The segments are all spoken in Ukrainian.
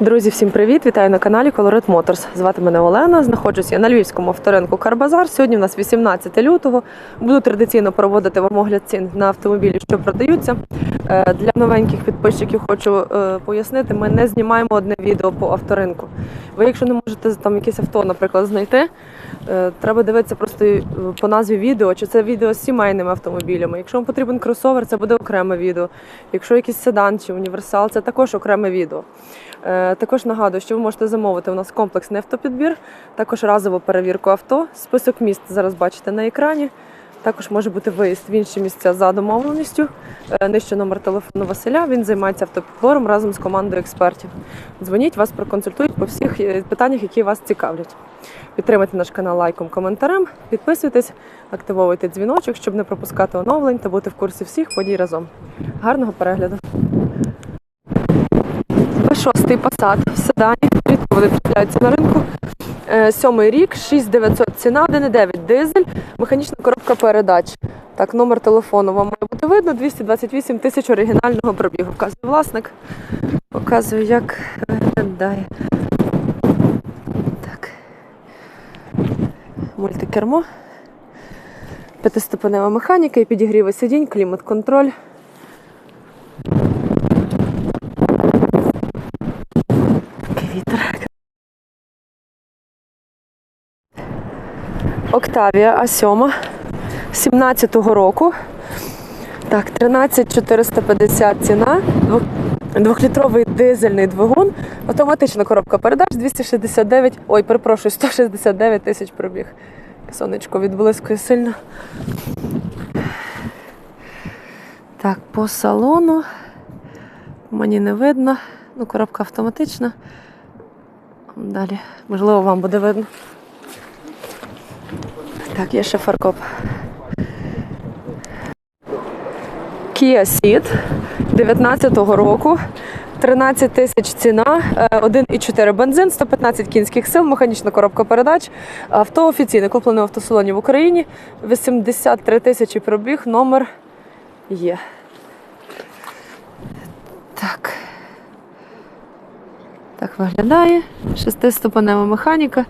Друзі, всім привіт! Вітаю на каналі Colored Motors. Звати мене Олена. Знаходжусь я на львівському авторинку Карбазар. Сьогодні у нас 18 лютого. Буду традиційно проводити вам огляд цін на автомобілі, що продаються. Е, Для новеньких підписчиків хочу е, пояснити, ми не знімаємо одне відео по авторинку. Ви, якщо не можете там якесь авто, наприклад, знайти, е, треба дивитися просто по назві відео, чи це відео з сімейними автомобілями. Якщо вам потрібен кросовер, це буде окреме відео. Якщо якийсь седан чи універсал, це також окреме відео. Е, Також нагадую, що ви можете замовити у нас комплексний автопідбір, також разову перевірку авто. Список міст зараз бачите на екрані. Також може бути виїзд в інші місця за домовленістю. Е, Нижче номер телефону Василя. Він займається автопідбором разом з командою експертів. Дзвоніть, вас проконсультують по всіх е, питаннях, які вас цікавлять. Підтримайте наш канал лайком, коментарем, підписуйтесь, активовуйте дзвіночок, щоб не пропускати оновлень та бути в курсі всіх подій разом. Гарного перегляду! Шостий Passat в седані. Рідко вони трапляються на ринку. Е, Сьомий рік, 6900 ціна, 1,9 дизель, механічна коробка передач. Так, номер телефону вам має бути видно. 228 тисяч оригінального пробігу. Вказує власник. Показую, як виглядає. Так. Мультикермо. П'ятиступенева механіка і підігріви сидінь, клімат-контроль. Такий вітер. Октавія А7 17-го року. Так, 13450 ціна. Двохлітровий дизельний двигун, автоматична коробка передач 269, ой, перепрошую, 169 тисяч пробіг. Сонечко відблискує сильно. Так, по салону мені не видно. Ну, коробка автоматична. Далі, можливо, вам буде видно. Так, є ще фаркоп. Kia Ceed 19-го року. 13 тисяч ціна, е, 1,4 бензин, 115 кінських сил, механічна коробка передач. Авто офіційне, куплене в автосалоні в Україні. 83 тисячі пробіг, номер є. Так. Так виглядає. Шестиступенева механіка.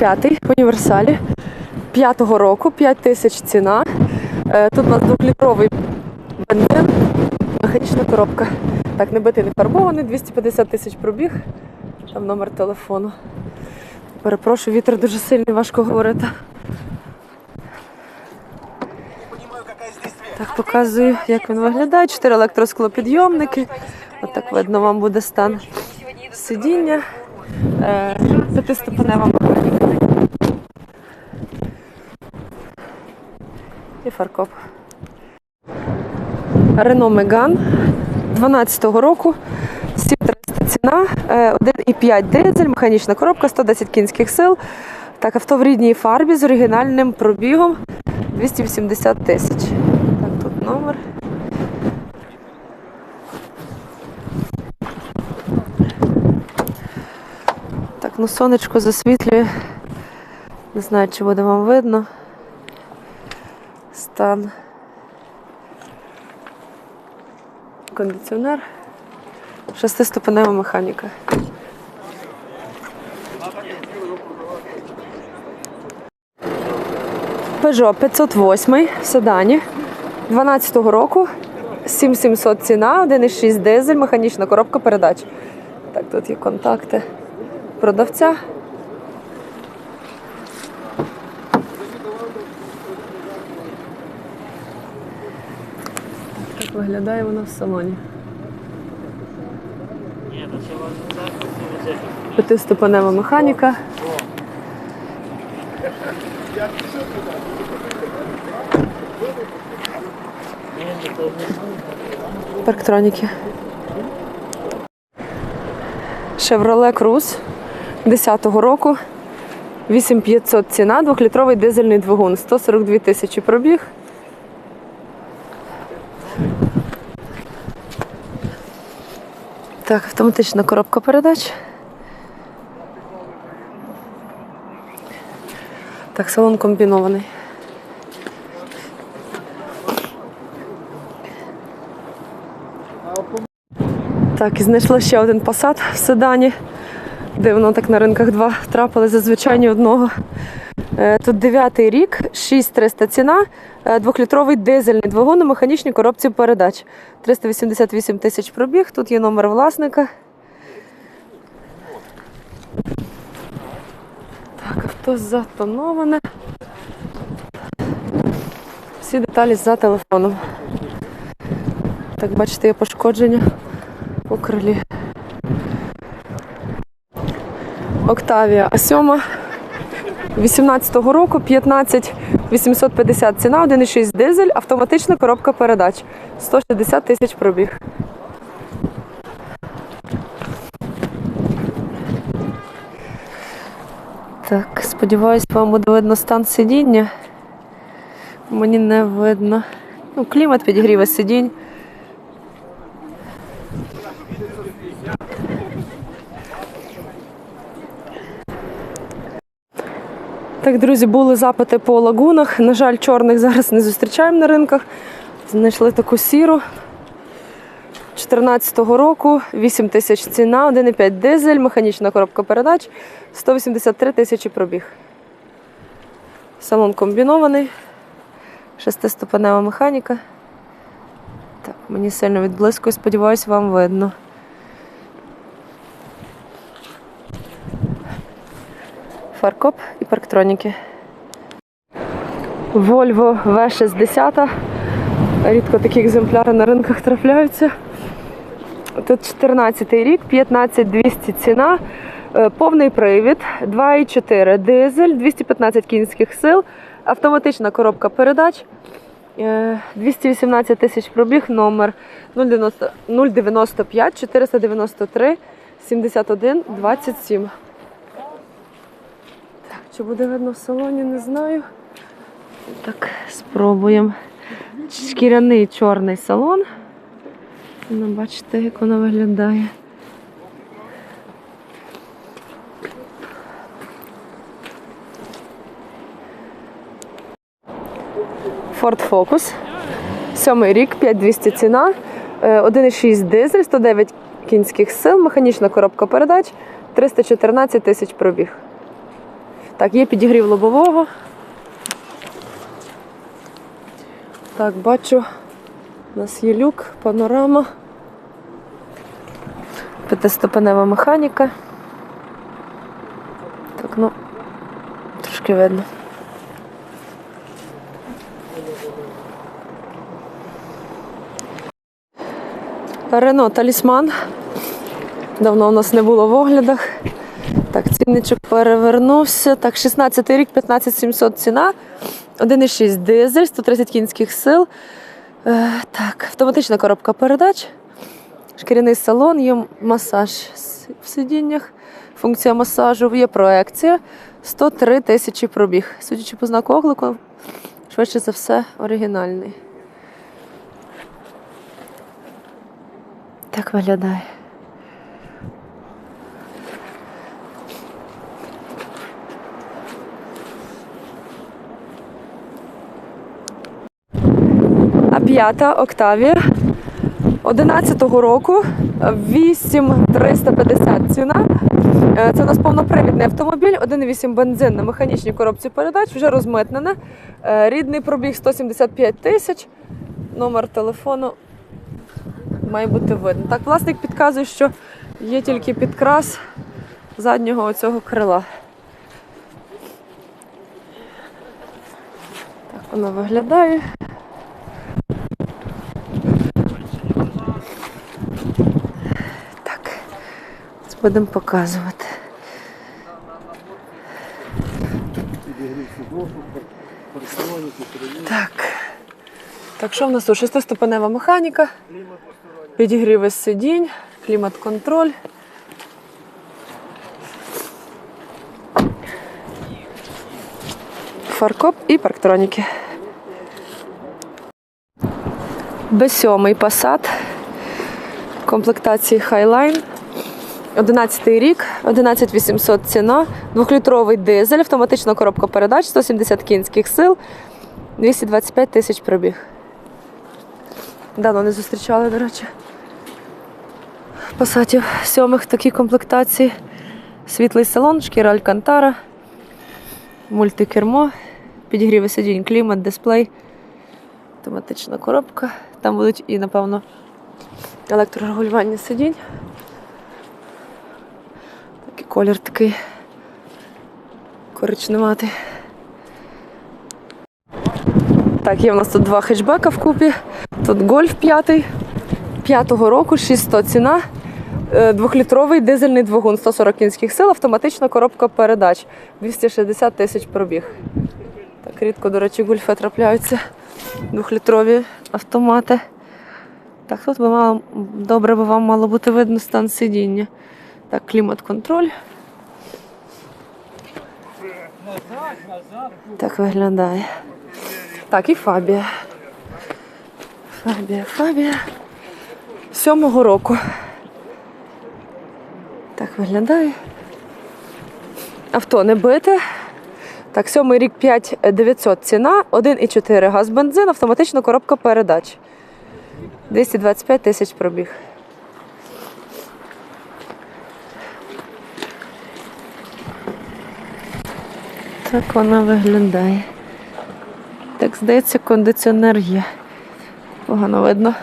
Б5 в універсалі. П'ятого року, 5 тисяч ціна. Е, Тут у нас двохлітровий бензин, механічна коробка. Так, не битий, не фарбований, 250 тисяч пробіг. Там номер телефону. Перепрошую, вітер дуже сильний, важко говорити. Так, показую, як він виглядає. Чотири електросклопідйомники. Отак видно вам буде стан сидіння. Е, П'ятиступенева механіка. І фаркоп. Рено Меган 12-го року. 7300 ціна, е, 1,5 дизель, механічна коробка, 110 кінських сил. Так, авто в рідній фарбі з оригінальним пробігом 280 тисяч. Так, тут номер. Так, ну сонечко засвітлює. Не знаю, чи буде вам видно. Стан. Кондиціонер. Шестиступенева механіка. Peugeot 508 в седані 12-го року. 7700 ціна, 1,6 дизель, механічна коробка передач. Так, тут є контакти продавця. Виглядає воно в салоні. П'ятиступенева механіка. Парктроніки. Chevrolet Cruze 10-го року. 8500 ціна, двохлітровий дизельний двигун, 142 тисячі пробіг. Так, автоматична коробка передач. Так, салон комбінований. Так, і знайшла ще один посад в седані. Дивно, так на ринках два трапили, зазвичай ні одного. Е, Тут дев'ятий рік, 6300 ціна, е, двохлітровий дизельний двигун на механічній коробці передач. 388 тисяч пробіг. Тут є номер власника. Так, авто затоноване. Всі деталі за телефоном. Так, бачите, є пошкодження по крилі. Октавія А7 18-го року 15 850 ціна, 1,6 дизель, автоматична коробка передач. 160 тисяч пробіг. Так, сподіваюсь, вам буде видно стан сидіння. Мені не видно. Ну, клімат підігріве сидінь. Так, друзі, були запити по лагунах. На жаль, чорних зараз не зустрічаємо на ринках. Знайшли таку сіру. 14-го року 8 тисяч ціна, 1,5 дизель, механічна коробка передач, 183 тисячі пробіг. Салон комбінований, шестиступенева механіка. Так, мені сильно відблискує, сподіваюся, вам видно. Фаркоп і парктроніки. Volvo V60. Рідко такі екземпляри на ринках трапляються. Тут 14 рік, 15200 ціна, е, повний привід, 2,4 дизель, 215 кінських сил, автоматична коробка передач, е, 218 тисяч пробіг, номер 095 493 71 27. Чи буде видно в салоні, не знаю. Так, спробуємо. Шкіряний чорний салон. Ну, бачите, як воно виглядає. Ford Focus. Сьомий рік, 5200 ціна, е, 1,6 дизель, 109 кінських сил, механічна коробка передач, 314 тисяч пробіг. Так, є підігрів лобового. Так, бачу, у нас є люк, панорама, п'ятиступенева механіка. Так, ну, трошки видно. Рено Талісман. Давно у нас не було в оглядах. Так, цінничок перевернувся. Так, 16 рік, 15 700 ціна. 1,6 дизель, 130 кінських сил. Е, так, автоматична коробка передач. Шкіряний салон, є масаж в сидіннях. Функція масажу, є проекція. 103 тисячі пробіг. Судячи по знаку оклику, швидше за все, оригінальний. Так виглядає. П'ята Октавія 11-го року 8350 ціна. Е, Це у нас повнопривідний автомобіль, 1,8 бензин на механічній коробці передач, вже розмитнене. Е, Рідний пробіг 175 тисяч. Номер телефону має бути видно. Так, власник підказує, що є тільки підкрас заднього оцього крила. Так воно виглядає. Будемо показувати. Так. Так, що в нас тут? Шестиступенева механіка, підігріви сидінь, клімат-контроль. Фаркоп і парктроніки. Б7 Passat комплектації Highline. 11 рік, 11800 ціна, двохлітровий дизель, автоматична коробка передач, 170 кінських сил, 225 тисяч пробіг. Давно не зустрічали, до речі. Пасатів сьомих в такій комплектації. Світлий салон, шкіра Алькантара, мультикермо, підігріви сидінь, клімат, дисплей, автоматична коробка. Там будуть і, напевно, електрорегулювання сидінь. Колір такий коричневатий. Так, є в нас тут два хетчбека вкупі. Тут гольф п'ятий, п'ятого року, 600 ціна. Е, Двохлітровий дизельний двигун, 140 кінських сил, автоматична коробка передач, 260 тисяч пробіг. Так рідко, до речі, гольфи трапляються. Двохлітрові автомати. Так, тут би мало, добре би вам мало бути видно стан сидіння. Так, клімат-контроль. Так виглядає. Так, і Фабія. Фабія, Фабія. Сьомого року. Так виглядає. Авто не бите. Так, сьомий рік 5900 ціна, 1,4 газ бензин, автоматична коробка передач. 225 тисяч пробіг. Так вона виглядає. Так, здається, кондиціонер є. Погано видно.